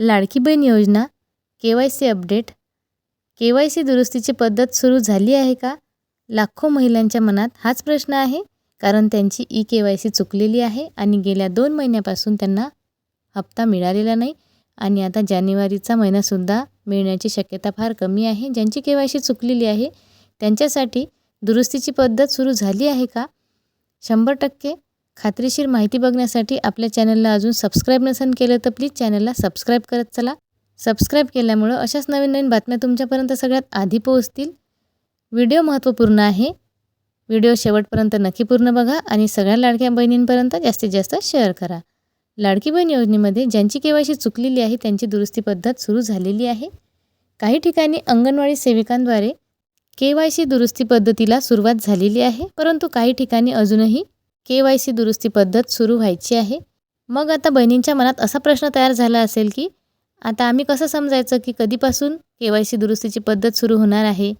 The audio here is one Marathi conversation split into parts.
Ladki Bahin Yojana K Y C update K Y C दुरुस्तीची पद्धत सुरू झाली आहे का? लाखो महिलांच्या मनात हाच प्रश्न आहे कारण त्यांची ई के वाय सी चुकलेली आहे आणि गेल्या दोन महिन्यापासून त्यांना हप्ता मिळालेला नाही आणि आता जानेवारीचा महिनासुद्धा मिळण्याची शक्यता फार कमी आहे. ज्यांची के वाय सी चुकलेली आहे त्यांच्यासाठी दुरुस्तीची पद्धत सुरू झाली आहे का? शंभर टक्के खात्रीशीर माहिती बघण्यासाठी आपल्या चॅनलला अजून सबस्क्राईब नसेल केलं तर प्लीज चॅनलला सबस्क्राईब करत चला. सबस्क्राईब केल्यामुळं अशाच नवीन नवीन बातम्या तुमच्यापर्यंत सगळ्यात आधी पोहोचतील. व्हिडिओ महत्त्वपूर्ण आहे. व्हिडिओ शेवटपर्यंत नक्की पूर्ण बघा आणि सगळ्या लाडक्या बहिणींपर्यंत जास्तीत जास्त शेअर करा. लाडकी बहीण योजनेमध्ये ज्यांची के वाय सी चुकलेली आहे त्यांची दुरुस्ती पद्धत सुरू झालेली आहे. काही ठिकाणी अंगणवाडी सेविकांद्वारे के वाय सी दुरुस्ती पद्धतीला सुरुवात झालेली आहे परंतु काही ठिकाणी अजूनही के वाय सी दुरुस्ती पद्धत सुरू व्हायची आहे. मग आता बहिणींच्या मनात असा प्रश्न तयार झाला असेल की आता आम्ही कसं समजायचं की कधीपासून के वाय सी दुरुस्तीची पद्धत सुरू होणार आहे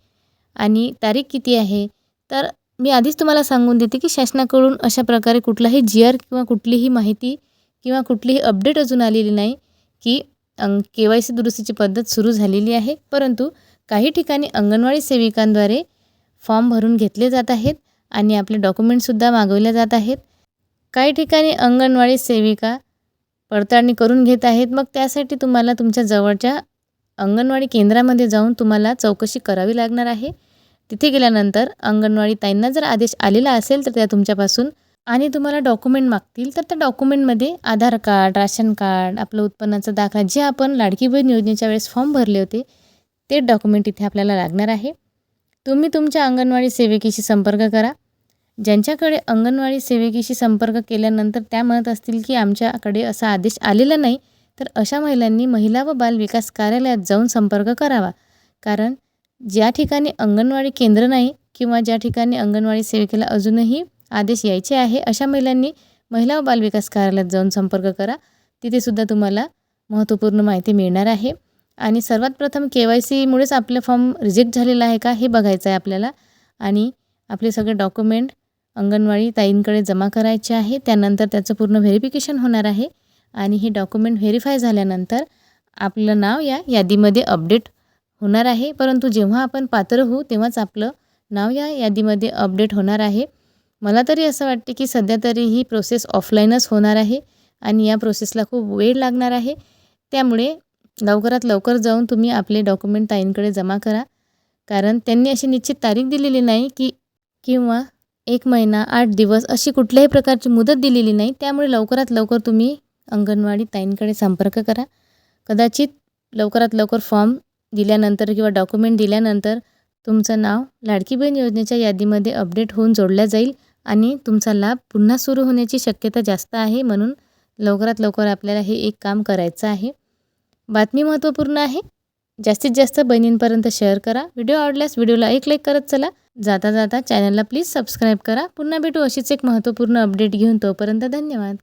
आणि तारीख किती आहे? तर मी आधीच तुम्हाला सांगून देते की शासनाकडून अशा प्रकारे कुठलाही जी आर किंवा कुठलीही माहिती किंवा कुठलीही अपडेट अजून आलेली नाही की अंग के वाय सी दुरुस्तीची पद्धत सुरू झालेली आहे. परंतु काही ठिकाणी अंगणवाडी सेविकांद्वारे फॉर्म भरून घेतले जात आहेत. आणि आपले डॉक्युमेंटसुद्धा मागवले जात आहेत. काही ठिकाणी अंगणवाडी सेविका पडताळणी करून घेत आहेत. मग त्यासाठी तुम्हाला तुमच्या जवळच्या अंगणवाडी केंद्रामध्ये जाऊन तुम्हाला चौकशी करावी लागणार आहे. तिथे गेल्यानंतर अंगणवाडी ताईंना जर आदेश आलेला असेल तर त्या तुमच्यापासून आणि तुम्हाला डॉक्युमेंट मागतील तर त्या डॉक्युमेंटमध्ये आधार कार्ड राशन कार्ड आपलं उत्पन्नाचा दाखला जे आपण लाडकी बहीण योजनेच्या वेळेस फॉर्म भरले होते ते डॉक्युमेंट इथे आपल्याला लागणार आहे. तुम्ही तुमच्या अंगणवाडी सेविकेशी संपर्क करा. ज्यांच्याकडे अंगणवाडी सेविकेशी संपर्क केल्यानंतर त्या म्हणत असतील की आमच्याकडे असा आदेश आलेला नाही तर अशा महिलांनी महिला व बाल विकास कार्यालयात जाऊन संपर्क करावा. कारण ज्या ठिकाणी अंगणवाडी केंद्र नाही किंवा ज्या ठिकाणी अंगणवाडी सेविकेला अजूनही आदेश यायचे आहे अशा महिलांनी महिला व बाल विकास कार्यालयात जाऊन संपर्क करा. तिथेसुद्धा तुम्हाला महत्त्वपूर्ण माहिती मिळणार आहे. आणि सर्वात प्रथम के वाय सीमुळेच आपलं फॉर्म रिजेक्ट झालेला आहे का हे बघायचं आहे आपल्याला. आणि आपले सगळे डॉक्युमेंट अंगणवाडी ताईंकडे जमा करायचे आहे. त्यानंतर त्याचं पूर्ण व्हेरिफिकेशन होणार आहे. आणि हे डॉक्युमेंट व्हेरीफाय झाल्यानंतर आपलं नाव या यादीमध्ये अपडेट होणार आहे. परंतु जेव्हा आपण पात्र होऊ तेव्हाच आपलं नाव या यादीमध्ये अपडेट होणार आहे. मला तरी असं वाटते की सध्या तरी ही प्रोसेस ऑफलाईनच होणार आहे आणि या प्रोसेसला खूप वेळ लागणार आहे. त्यामुळे लवकरात लवकर जाऊन तुम्ही आपले डॉक्युमेंट ताईंकडे जमा करा. कारण त्यांनी अशी निश्चित तारीख दिलेली नाही की किंवा एक महिना आठ दिवस अशी कुठल्याही प्रकारची मुदत दिलेली नाही. त्यामुळे लवकरात लवकर तुम्ही अंगणवाडी ताईंकडे संपर्क करा. कदाचित लवकरात लवकर फॉर्म दिल्यानंतर किंवा डॉक्युमेंट दिल्यानंतर तुमचं नाव लाडकी बहीण योजनेच्या यादीमध्ये अपडेट होऊन जोडल्या जाईल आणि तुमचा लाभ पुन्हा सुरू होण्याची शक्यता जास्त आहे म्हणून लवकरात लवकर आपल्याला हे एक काम करायचं आहे. बातमी महत्त्वपूर्ण आहे. जास्तीत जास्त बहिणींपर्यंत शेअर करा. व्हिडिओ आवडल्यास व्हिडिओला एक लाईक करत चला. जाता जाता चॅनलला प्लीज सबस्क्राईब करा. पुन्हा भेटू अशीच एक महत्त्वपूर्ण अपडेट घेऊन तोपर्यंत धन्यवाद.